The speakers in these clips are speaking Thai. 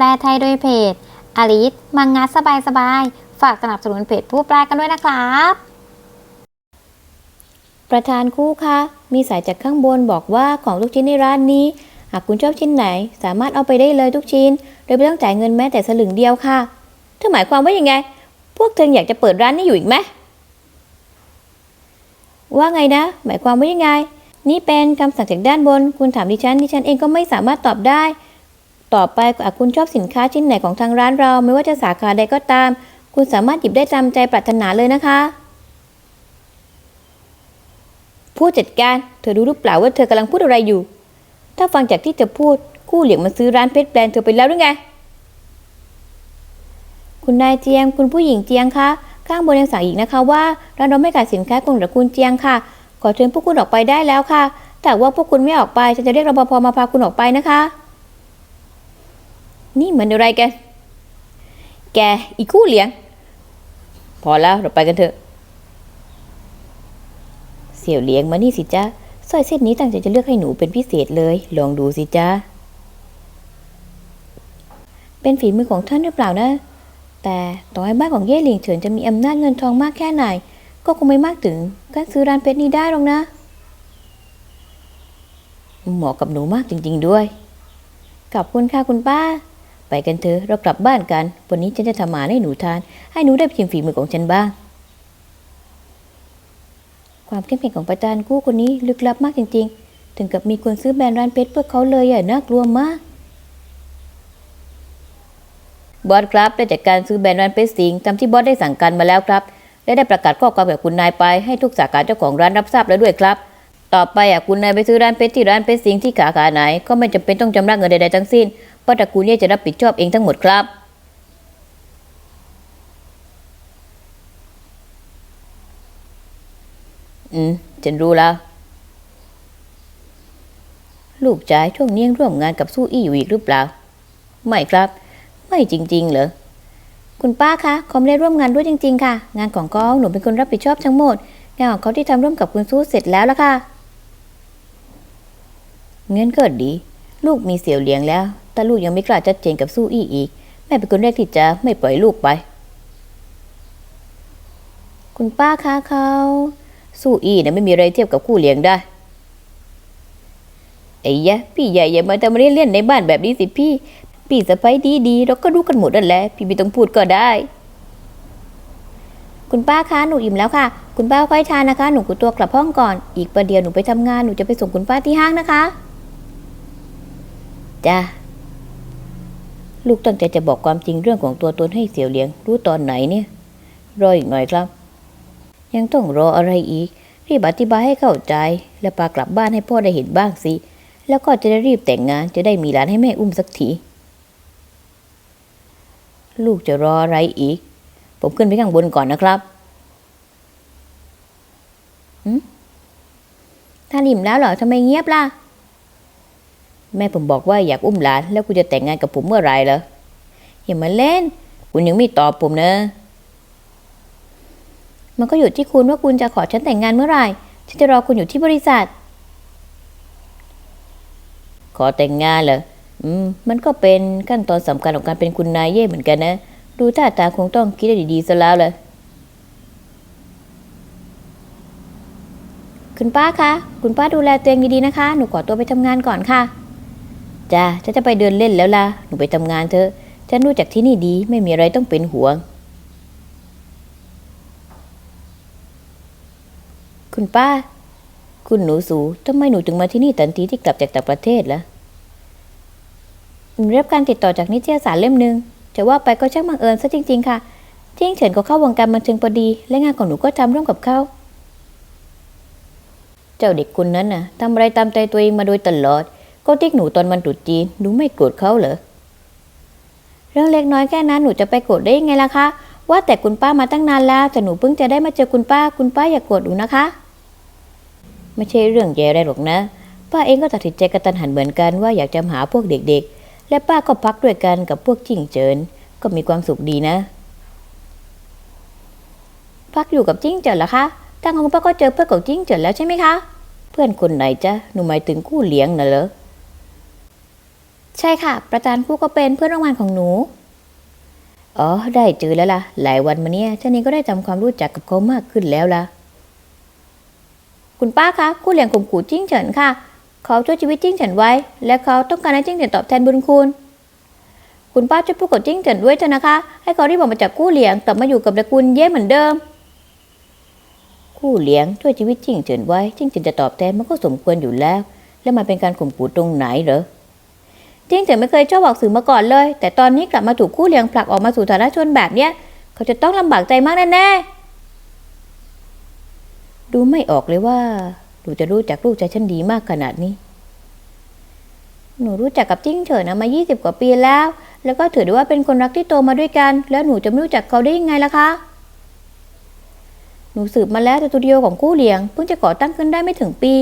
แปลไทยโดยเพจอลิสมังงะสบายสบายๆฝากสนับสนุนเพจผู้แปลกันด้วยนะครับ ประธานคู่คะ มีสายจากข้างบนบอกว่าของทุกชิ้นในร้านนี้ หากคุณชอบชิ้นไหน สามารถเอาไปได้เลยทุกชิ้น โดยไม่ต้องจ่ายเงินแม้แต่สลึงเดียวค่ะเธอหมายความว่ายังไง พวกเธออยากจะเปิดร้านนี้อยู่อีกไหมว่าไงนะ หมายความว่ายังไง นี่เป็นคำสั่งจากด้านบน คุณถามดิฉัน ดิฉันเองก็ไม่สามารถตอบได้ ต่อไปหากคุณชอบสินค้าชิ้นไหนของทางร้านเรา ไม่ว่าจะสาขาใดก็ตาม คุณสามารถหยิบได้ตามใจปรารถนาเลยนะคะ ผู้จัดการเธอรู้หรือเปล่าว่าเธอกำลังพูดอะไรอยู่ ถ้าฟังจากที่เธอพูดกู้เหลียงมาซื้อร้านเพชรแบรนด์เธอไปแล้วหรือไง คุณนายเจียง คุณผู้หญิงเจียงคะข้างบนยังสั่งอีกนะคะว่าร้านเราไม่ขายสินค้าของตระกูลเจียงค่ะ ขอเชิญพวกคุณออกไปได้แล้วค่ะแต่ว่าพวกคุณไม่ออกไปฉันจะเรียกรปภมาพาคุณออกไปนะคะ นี่เหมือนอะไรกัน แกอีกู่เหลียง พอแล้วเราไปกันเถอะ เสี่ยวเลี้ยงมานี่สิจ๊ะสร้อยเส้นนี้ตั้งใจจะเลือกให้หนูเป็นพิเศษเลย ลองดูสิจ๊ะเป็นฝีมือของท่านหรือเปล่านะ แต่ต่อให้บ้านของเย่หลิงเฉินจะมีอำนาจเงินทองมากแค่ไหน ก็คงไม่มากถึงการซื้อร้านเพชรนี้ได้หรอกนะ เหมาะกับหนูมากจริง ๆด้วย ขอบคุณค่ะคุณป้า ไปกันเถอะเรากลับบ้านกัน วันนี้ฉันจะทำอาหารให้หนูทาน ให้หนูได้ชิมฝีมือของฉันบ้าง ความเข้มแข็งของประธานกู้คนนี้ลึกลับมากจริง ๆ ถึงกับมีคนซื้อแบรนด์ร้านเพชรเพื่อเขาเลยอะน่ากลัวมาก บอสครับได้จัดการซื้อแบรนด์ร้านเพชรสิงห์ตามที่บอสได้สั่งการมาแล้วครับ และได้ประกาศข้อความกับคุณนายไปให้ทุกสาขาเจ้าของร้านรับทราบแล้วด้วยครับต่อไปอะคุณนายไปซื้อร้านเพชรที่ร้านเพชรสิงห์ที่ขาขาไหน ก็ไม่จำเป็นต้องชำระเงินใดๆทั้งสิ้น เพราตระกูลเนี่ยจะรับผิดชอบเองทั้งหมดครับ อืม ฉันรู้แล้ว ลูกชายช่วงนี้ยร่วมงานกับสู้อี้อยู่อีกหรือเปล่า ไม่ครับ ไม่จริง ๆ เหรอ คุณป้าคะเขาไม่ได้ร่วมงานด้วยจริง ๆ ค่ะ งานของก้องหนูเป็นคนรับผิดชอบทั้งหมด งานของเขาที่ทำร่วมกับคุณสู้เสร็จแล้วละค่ะเงินก็ดี ลูกมีเสี่ยวเลี้ยงแล้ว แต่ลูกยังไม่กล้าชัดเจนกับสู้อี้อีก แม่เป็นคนแรกที่จะไม่ปล่อยลูกไป คุณป้าคะเขาสู้อีนะไม่มีอะไรเทียบกับคู่เลี้ยงได้ไอ้ยะพี่ใหญ่อย่ามาทำเล่นเล่นในบ้านแบบนี้สิพี่ พี่สะพ้ยดีดีๆเราก็รู้กันหมดนั่นแหละพี่ไม่ต้องพูดก็ได้ คุณป้าคะหนูอิ่มแล้วค่ะ คุณป้าค่อยทานนะคะ หนูกุตัวกลับห้องก่อน อีกประเดี๋ยวหนูไปทำงานหนูจะไปส่งคุณป้าที่ห้างนะคะจ้า ลูกตั้งใจจะบอกความจริงเรื่องของตัวตนให้เสี่ยวเลี้ยง รู้ตอนไหนเนี่ย รออีกหน่อยครับ ยังต้องรออะไรอีก รีบอธิบายให้เข้าใจ และพากลับบ้านให้พ่อได้เห็นบ้างสิ แล้วก็จะได้รีบแต่งงานจะได้มีหลานให้แม่อุ้มสักทีลูกจะรออะไรอีก ผมขึ้นไปข้างบนก่อนนะครับหืมท่าดิมแล้วเหรอทำไมเงียบล่ะ แม่ผมบอกว่าอยากอุ้มหลาน แล้วคุณจะแต่งงานกับผมเมื่อไรเหรออย่ามาเล่น คุณยังไม่ตอบผมนะ มันก็อยู่ที่คุณว่าคุณจะขอฉันแต่งงานเมื่อไหร่ฉันจะรอคุณอยู่ที่บริษัท ขอแต่งงานเหรออืมมันก็เป็นขั้นตอนสำคัญของการเป็นคุณนายเย่เหมือนกันนะ ดูท่าทางคงต้องคิดให้ดีๆซะแล้วเลยคุณป้าคะ คุณป้าดูแลตัวเองดีๆนะคะ หนูขอตัวไปทำงานก่อนค่ะ จ้าฉันจะไปเดินเล่นแล้วล่ะ หนูไปทำงานเถอะ ฉันรู้จักที่นี่ดี ไม่มีอะไรต้องเป็นห่วง คุณป้า คุณหนูสูทำไมหนูถึงมาที่นี่ทันทีที่กลับจากต่างประเทศล่ะหนูรับการติดต่อจากนิตยสารเล่มหนึ่งจะว่าไปก็ช่างบังเอิญซะจริง ๆ ค่ะ ที่ยงเฉินก็เข้าวงการบันเทิงพอดี และงานของหนูก็ทำร่วมกับเขา เจ้าเด็กคนนั้นน่ะทำอะไรตามใจตัวเองมาโดยตลอด ก็ติ๊กหนูตอนวันตรุษจีนหนูไม่โกรธเขาเหรอ เรื่องเล็กน้อยแค่นั้นหนูจะไปโกรธได้ยังไงล่ะคะ ว่าแต่คุณป้ามาตั้งนานแล้วแต่หนูเพิ่งจะได้มาเจอคุณป้า คุณป้าอย่าโกรธหนูนะคะ ไม่ใช่เรื่องแย่อะไรหรอกนะ ป้าเองก็ตัดสินใจกระตันหันเหมือนกันว่าอยากจะหาพวกเด็กๆ และป้าก็พักด้วยกันกับพวกจิ้งเจิน ก็มีความสุขดีนะ พักอยู่กับจิ้งเจินเหรอคะทางของป้าก็เจอเพื่อนของจิ้งเจินแล้วใช่ไหมคะ เพื่อนคนไหนจ๊ะ หนูหมายถึงคู่เลี้ยงน่ะเหรอ ใช่ค่ะ ประธานผู้ก็เป็นเพื่อนร่วมงานของหนู อ๋อ ได้เจอแล้วล่ะ หลายวันมาเนี้ยฉันนี้ก็ได้ทำความรู้จักกับเขามากขึ้นแล้วล่ะ คุณป้าคะคู่เลี้ยงข่มขู่จิ้งเฉินค่ะ เขาช่วยชีวิตจิ้งเฉินไว้ และเขาต้องการให้จิ้งเฉินตอบแทนบุญคุณ คุณป้าช่วยพูดกับจิ้งเฉินด้วยเถอะนะคะ ให้เขารีบออกมาจากคู่เลี้ยงกลับมาอยู่กับตระกูลเย่เหมือนเดิมคู่เลี้ยงช่วยชีวิตจิ้งเฉินไว้จิ้งเฉินจะตอบแทนมันก็สมควรอยู่แล้ว แล้วมันเป็นการข่มขู่ตรงไหนเหรอ จิ้งเฉินไม่เคยชอบออกสื่อมาก่อนเลย แต่ตอนนี้กลับมาถูกคู่เลี้ยงผลักออกมาสู่ฐานะชนแบบเนี้ย เขาจะต้องลำบากใจมากแน่ๆดูไม่ออกเลยว่าหนูจะรู้จักลูกชายฉันดีมากขนาดนี้ หนูรู้จักกับจิ้งเฉินนะมา 20 กว่าปีแล้ว แล้วก็ถือได้ว่าเป็นคนรักที่โตมาด้วยกัน แล้วหนูจะไม่รู้จักเขาได้ยังไงล่ะคะ หนูสืบมาแล้วสตูดิโอของคู่เลี้ยงเพิ่งจะก่อตั้งขึ้นได้ไม่ถึงปี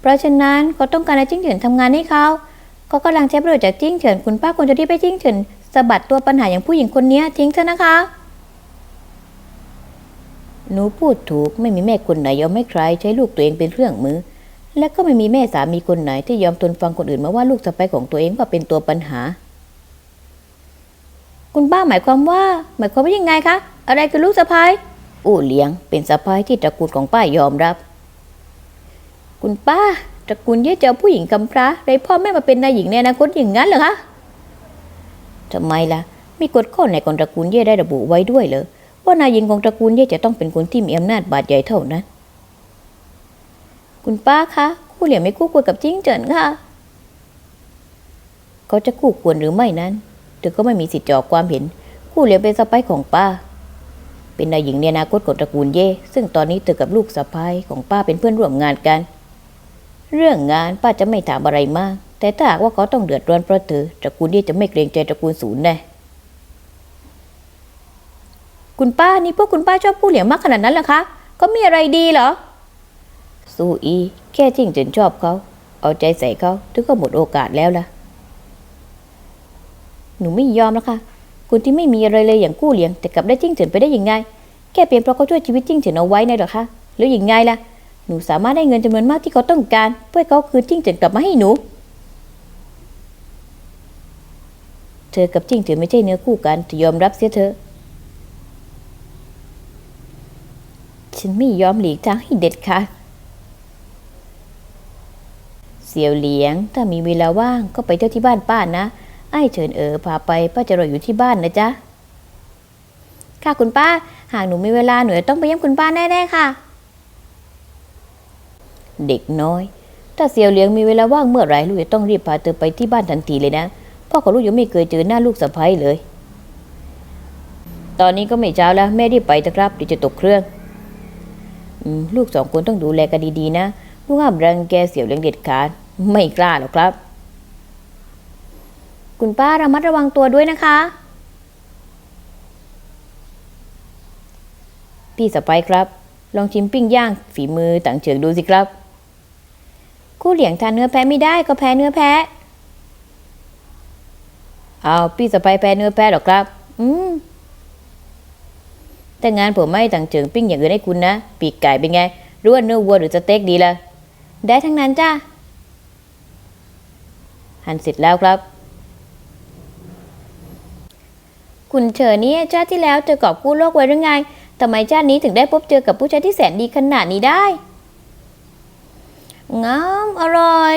เพราะฉะนั้นเขาต้องการให้จิ้งเฉินทำงานให้เขา เขากำลังใช้ประโยชน์จากจิ้งเฉินคุณป้าควรจะรีบไปจิ้งเฉินสะบัดตัวปัญหาอย่างผู้หญิงคนนี้ทิ้งเถอะนะคะ หนูพูดถูกไม่มีแม่คนไหนยอมให้ใคร ใช้ลูกตัวเองเป็นเครื่องมือ และก็ไม่มีแม่สามีคนไหนที่ยอมทนฟังคนอื่นมาว่าลูกสะใภ้ของตัวเองว่าเป็นตัวปัญหา คุณป้าหมายความว่า หมายความว่ายังไงคะ อะไรคือลูกสะใภ้อู้เลี้ยง เป็นสะใภ้ที่ตระกูลของป้ายอมรับ คุณป้า ตระกูลเย่จะเอาผู้หญิงกำพร้าไรพ่อแม่มาเป็นนายหญิงในอนาคตอย่างนั้นเหรอคะทำไมล่ะ มีกฎข้อไหนของตระกูลเย่ได้ระบุไว้ด้วยเหรอว่านายหญิงของตระกูลเย่จะต้องเป็นคนที่มีอำนาจบาดใหญ่เท่านั้น คุณป้าคะคู่เหลี่ยมไม่คู่ควรกับจิ้งเจินค่ะ เขาจะคู่ควรหรือไม่นั้นเธอก็ไม่มีสิทธิ์จอกความเห็น คู่เหลี่ยมเป็นสะใภ้ของป้า เป็นนายหญิงในอนาคตของตระกูลเย่ซึ่งตอนนี้เธอกับลูกสะใภ้ของป้าเป็นเพื่อนร่วมงานกัน เรื่องงานป้าจะไม่ถามอะไรมาก แต่ถ้าหากว่าเขาต้องเดือดร้อนเพราะเธอตระกูลเย่จะไม่เกรงใจตระกูลศูนย์แน่คุณป้านี่พวกคุณป้าชอบคู่เหลี่ยมมากขนาดนั้นเหรอคะเขามีอะไรดีเหรอสู้อีแค่จิ้งจนชอบเขา เอาใจใส่เขาถึงก็หมดโอกาสแล้วล่ะ หนูไม่ยอมแล้วค่ะคนที่ไม่มีอะไรเลยอย่างกู้เหลียง แต่กลับได้จิ้งเฉินไปได้ยังไง แค่เพียงเพราะเขาช่วยชีวิตจิ้งเฉินเอาไว้นหรอคะหรือยังไงล่ะ หนูสามารถได้เงินจำนวนมากที่เขาต้องการ เพื่อเขาคืนจิ้งเฉินกลับมาให้หนู เธอกับจิ้งเฉินไม่ใช่เนื้อคู่กันเธอยอมรับเสียเถอฉันไม่ยอมหลีกทางให้เด็ดขาดเสี่ยวเหลียง ถ้ามีเวลาว่างก็ไปเที่ยวที่บ้านป้านะ ไอ้เฉินเอ๋อพาไปป้าจะรออยู่ที่บ้านนะจ๊ะ ค่ะคุณป้า หากหนูมีเวลาหนูจะต้องไปเยี่ยมคุณป้าแน่ๆค่ะ เด็กน้อย ถ้าเสี่ยวเหลียงมีเวลาว่างเมื่อไหร่ลูกจะต้องรีบพาเธอไปที่บ้านทันทีเลยนะ พ่อของลูกยังไม่เคยเจอหน้าลูกสะใภ้เลย ตอนนี้ก็ไม่เช้าแล้วแม่รีบไปเถอะครับเดี๋ยวจะตกเครื่องอลูกสองคนต้องดูแลกันดีๆนะลูกห้ามรังแกเสี่ยวเหลียงเด็ดขาดไม่กล้าหรอกครับ คุณป้าระมัดระวังตัวด้วยนะคะ พี่สะไปครับ ลองชิมปิ้งย่างฝีมือต่างเฉิงดูสิครับ คู่เหลียงทานเนื้อแพะไม่ได้ก็แพ้เนื้อแพะเอาพี่สะไปแพ้เนื้อแพะหรอครับ อืมแต่งานผมไม่ต่างเฉิงปิ้งอย่างอื่นให้คุณนะปีกไก่เป็นไงรือว่าเนื้อวัวหรือสเต็กดีล่ะได้ทั้งนั้นจ้าหั่นเสร็จแล้วครับ คุณเฉินเนี่ยชาติที่แล้วเจอกอบกู้โลกไว้หรือไงทำไมชาตินี้ถึงได้พบเจอกับผู้ชายที่แสนดีขนาดนี้ได้ งามอร่อย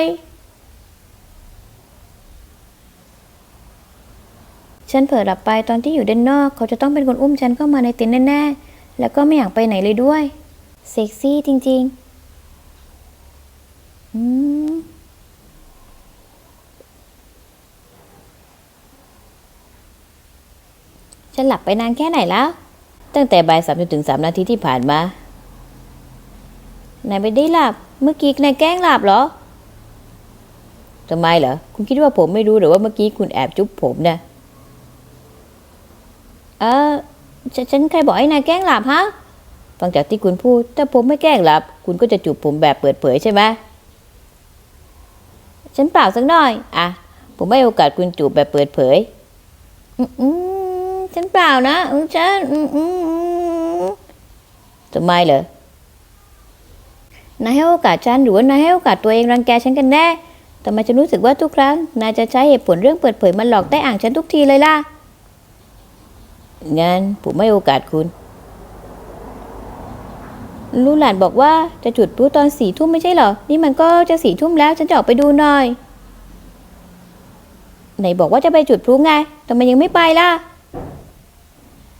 ฉันเผลอหลับไปตอนที่อยู่ด้านนอก เขาจะต้องเป็นคนอุ้มฉันเข้ามาในเต็นท์แน่ๆ แล้วก็ไม่อยากไปไหนเลยด้วย เซ็กซี่จริงๆ อืมฉันหลับไปนานแค่ไหนแล้ว ตั้งแต่บ่ายสามจนถึงสามนาทีที่ผ่านมานายไม่ได้หลับ เมื่อกี้นายแกล้งหลับเหรอทำไมเหรอ คุณคิดว่าผมไม่รู้หรือว่าเมื่อกี้คุณแอบจุ๊บผมนะ เออฉฉันใครบอกให้นายแกล้งหลับฮะ ฟังจากที่คุณพูด ถ้าผมไม่แกล้งหลับ คุณก็จะจูบผมแบบเปิดเผยใช่ไหมฉันเปล่าสักหน่อย อะ ผมให้โอกาสคุณจูบแบบเปิดเผย อืมฉันเปล่านะ ฉัน อืมอืมอืมทำไมเหรอ นายให้โอกาสฉันหรือว่านายให้โอกาสตัวเองรังแกฉันกันแน่ทำไมฉันรู้สึกว่าทุกครั้งนายจะใช้เหตุผลเรื่องเปิดเผยมาหลอกใต้อ่างฉันทุกทีเลยล่ะ งั้นผมไม่โอกาสคุณ ลูหลานบอกว่าจะจุดพลุตอนสี่ทุ่มไม่ใช่เหรอ นี่มันก็จะสี่ทุ่มแล้วฉันจะออกไปดูหน่อย ไหนบอกว่าจะไปจุดพลุไงทำไมยังไม่ไปล่ะ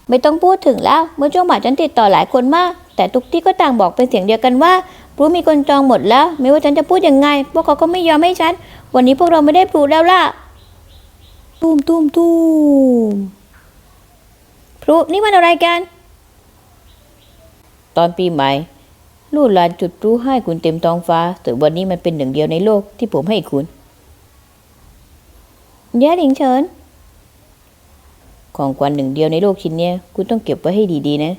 ไม่ต้องพูดถึงแล้ว เมื่อช่วงบ่ายฉันติดต่อหลายคนมาก แต่ทุกที่ก็ต่างบอกเป็นเสียงเดียวกันว่า พลุมีคนจองหมดแล้ว ไม่ว่าฉันจะพูดยังไง พวกเขาก็ไม่ยอมให้ฉัน วันนี้พวกเราไม่ได้พลุแล้วล่ะตูมตูมตูมพลุนี่มันอะไรกัน ตอนปีใหม่ ลูกหลานจุดพลุให้คุณเต็มท้องฟ้าแต่วันนี้มันเป็นหนึ่งเดียวในโลกที่ผมให้คุณแย่หลิงเฉิน ของขวัญหนึ่งเดียวในโลกชิ้นเนี้ยคุณต้องเก็บไว้ให้ดีๆนะ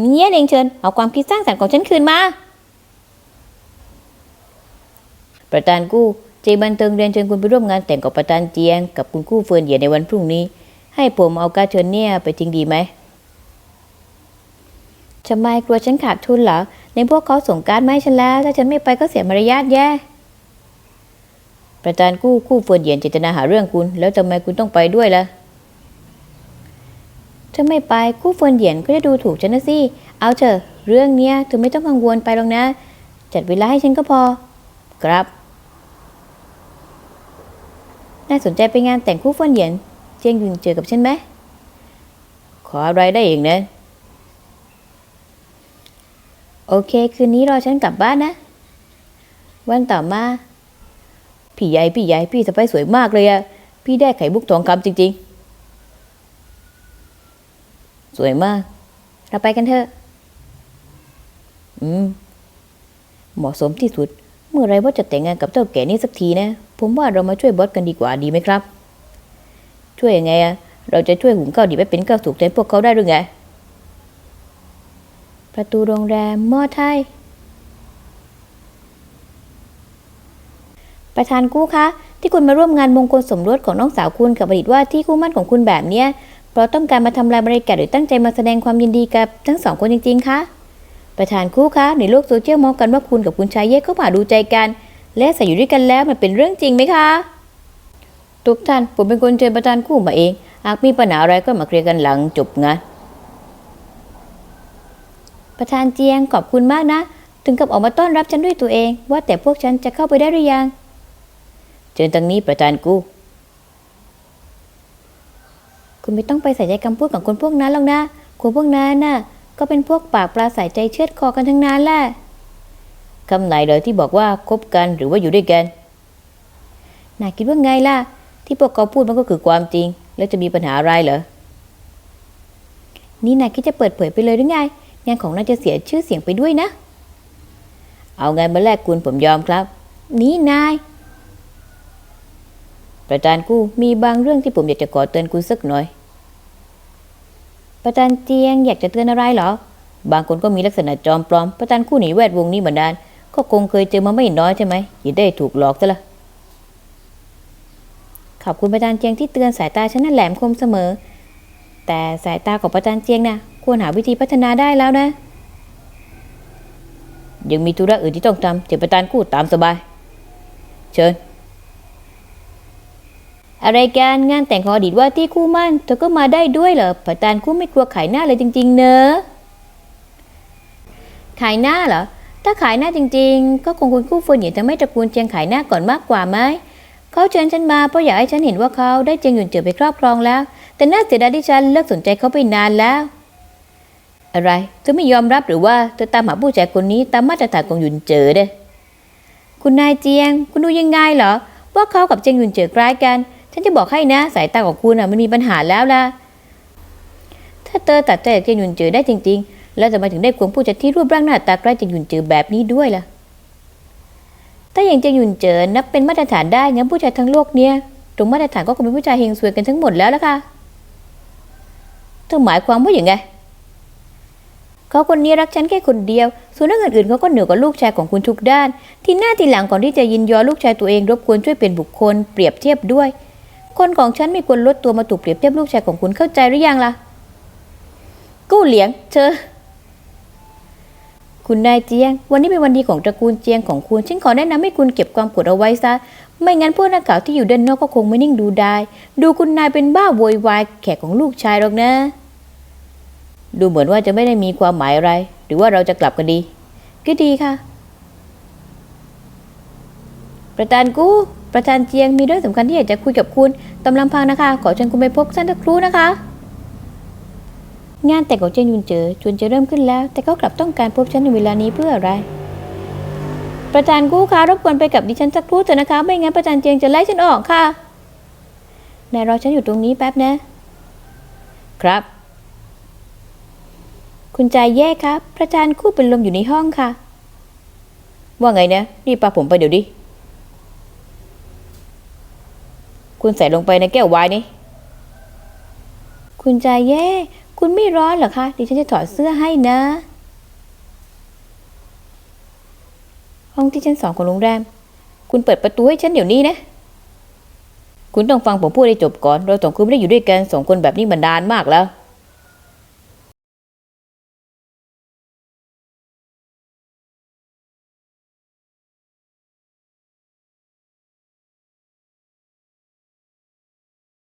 เนี่ยเองเชิญ เอาความคิดสร้างสรรค์ของฉันคืนมา ประธานกู้เจบันเทิงเรียนเชิญคุณไปร่วมงานแต่งกับประธานเจียง กับคุณกู้เฟิร์นเหยียในวันพรุ่งนี้ ให้ผมเอาการเชิญเนี่ยไปทิ้งดีไหมทำไมกลัวฉันขาดทุนเหรอ ในพวกเขาส่งการดมาให้ฉันแล้ว ถ้าฉันไม่ไปก็เสียมารยาทแย่ ประธานกู้คู่เฟิร์นเหยียนเจตนาหาเรื่องคุณ แล้วทำไมคุณต้องไปด้วยล่ะ ถ้าไม่ไปคู่เฟินเหยียนก็จะดูถูกฉันนะสิ เอาเถอะ เรื่องเนี้ยเธอไม่ต้องกังวลไปหรอกนะ จัดเวลาให้ฉันก็พอ ครับ น่าสนใจไปงานแต่งคู่เฟินเหยียน เจียงยุนเจอกับฉันไหม ขออะไรได้เองนะ โอเค คืนนี้รอฉันกลับบ้านนะ วันต่อมา พี่ใหญ่พี่ใหญ่พี่สะพ้ายสวยมากเลยอะพี่ได้ไข่มุกทองคำจริง ๆ สวยมาก เราไปกันเถอะ อืม เหมาะสมที่สุด เมื่อไรว่าจะแต่งงานกับเจ้าแก่นี่สักทีนะ ผมว่าเรามาช่วยบอสกันดีกว่าดีไหมครับ ช่วยยังไงอะเราจะช่วยหุงข้าวดีไปเป็นข้าวสุกแทนพวกเขาได้หรือไง ประตูโรงแรมหม้อไทย ประธานกู้คะ ที่คุณมาร่วมงานมงคลสมรสของน้องสาวคุณกับอดีตว่าที่คู่มั่นของคุณแบบเนี้ย เพราะต้องการมาทำลายบรรยากาศหรือตั้งใจมาแสดงความยินดีกับทั้งสองคนจริง ๆ คะประธานคู่คะในโลกโซเชียลมองกันว่าคุณกับคุณชายเย่เข้ามาดูใจกัน และใส่อยู่ด้วยกันแล้วมันเป็นเรื่องจริงไหมคะ ทุกท่านผมเป็นคนเชิญประธานคู่มาเอง หากมีปัญหาอะไรก็มาเคลียร์กันหลังจบงานประธานเจียงขอบคุณมากนะ ถึงกับออกมาต้อนรับฉันด้วยตัวเอง ว่าแต่พวกฉันจะเข้าไปได้หรือยัง เชิญทางนี้ประธานกู้ คุณไม่ต้องไปใส่ใจคำพูดของคนพวกนั้นหรอกนะ คนพวกนั้นน่ะ ก็เป็นพวกปากปลาใส่ใจเชือดคอกันทั้งนั้นแหละคำไหนเลยที่บอกว่าคบกันหรือว่าอยู่ด้วยกันนายคิดว่าไงล่ะ ที่พวกเขาพูดมันก็คือความจริง แล้วจะมีปัญหาอะไรเหรอ นี่นายคิดจะเปิดเผยไปเลยหรือไง งานของนายจะเสียชื่อเสียงไปด้วยนะ เอาไงมาแลกคุณผมยอมครับ นี่นาย ประธานกู้มีบางเรื่องที่ผมอยากจะขอเตือนคุณสักหน่อย ประธานเจียงอยากจะเตือนอะไรเหรอ บางคนก็มีลักษณะจอมปลอม ประธานคู่หนีแวดวงนี้มานาน ก็คงเคยเจอมาไม่น้อยใช่ไหมอย่าได้ถูกหลอกซะละขอบคุณประธานเจียงที่เตือนสายตาฉันน่ะแหลมคมเสมอ แต่สายตาของประธานเจียงนะควรหาวิธีพัฒนาได้แล้วนะ ยังมีธุระอื่นที่ต้องทำเดี๋ยวประธานกู้ตามสบาย เชิญ อะไรกันงานแต่งของอดีตว่าที่คู่มั่นเธอก็มาได้ด้วยเหรอประธานคู่ไม่กลัวขายหน้าเลยจริง ๆ เนอะขายหน้าเหรอถ้าขายหน้าจริง ๆ ก็คงคุณคู่เฟินเหยียนทำให้ตระกูลเจียงขายหน้าก่อนมากกว่าไหมเขาเชิญฉันมาเพราะอยากให้ฉันเห็นว่าเขาได้เจียงหยุนเจือไปครอบครองแล้ว แต่น่าเสียดายที่ฉันเลิกสนใจเขาไปนานแล้ว อะไรเธอไม่ยอมรับหรือว่าเธอตามหาผู้ชายคนนี้ตามมาตรฐานของหยุนเจอเด้คุณนายเจียง คุณดูยังไงเหรอว่าเขากับเจียงหยุนเจอคล้ายกัน ฉันจะบอกให้นะ สายตาของคุณอะมันมีปัญหาแล้วล่ะ ถ้าเธอตัดใจจากเจียงหยุนเจอได้จริง ๆ แล้วจะมาถึงได้ควงผู้จัดที่รูปร่างหน้าตาใกล้เจียงหยุนเจอแบบนี้ด้วยล่ะถ้าอย่างเจียงหยุนเจอนับเป็นมาตรฐานได้งั้นผู้ชายทั้งโลกเนี่ย ตรงมาตรฐานก็คงเป็นผู้ชายเฮงซวยกันทั้งหมดแล้วล่ะค่ะ เธอหมายความว่าอย่างไงเขาคนนี้รักฉันแค่คนเดียว ส่วนเรื่องอื่นๆเขาก็เหนือกว่าลูกชายของคุณทุกด้าน ที่หน้าที่หลังก่อนที่จะยินยอมลูกชายตัวเองรบกวนช่วยเป็นบุคคล เปรียบเทียบด้วย คนของฉันไม่ควรลดตัวมาถูกเปรียบเทียบลูกชายของคุณเข้าใจหรือยังล่ะ กู้เหลียง เธอ คุณนายเจียง วันนี้เป็นวันดีของตระกูลเจียงของคุณ ฉันขอแนะนำให้คุณเก็บความโกรธเอาไว้ซะ ไม่งั้นพวกนักข่าวที่อยู่ด้านนอกก็คงไม่นิ่งดูได้ ดูคุณนายเป็นบ้าโวยวายแขกของลูกชายหรอกนะ ดูเหมือนว่าจะไม่ได้มีความหมายอะไร หรือว่าเราจะกลับกันดี ก็ดีค่ะ ประธานกู้ ประธานเจียงมีเรื่องสำคัญที่อยากจะคุยกับคุณตำลำพังนะคะ ขอเชิญคุณไปพบท่านสักครู่นะคะ งานแต่งของเจียงยุนเจอชวนจะเริ่มขึ้นแล้ว แต่เขากลับต้องการพบฉันในเวลานี้เพื่ออะไร ประธานกู้คะรบกวนไปกับดิฉันสักครู่เถอะนะคะ ไม่งั้นประธานเจียงจะไล่ฉันออกค่ะนายรอฉันอยู่ตรงนี้แป๊บนะ ครับ คุณใจแย่ครับ ประธานกู้เป็นลมอยู่ในห้องค่ะ ว่าไงนะรีบปาผมไปเดี๋ยวดิ คุณใส่ลงไปในแก้วไวน์นี่ คุณใจแย่ คุณไม่ร้อนเหรอคะดิฉันจะถอดเสื้อให้นะ ห้องที่ชั้นสองของโรงแรม คุณเปิดประตูให้ฉันเดี๋ยวนี้นะ คุณต้องฟังผมพูดให้จบก่อน เราสองคนไม่ได้อยู่ด้วยกันสองคนแบบนี้มานานมากแล้ว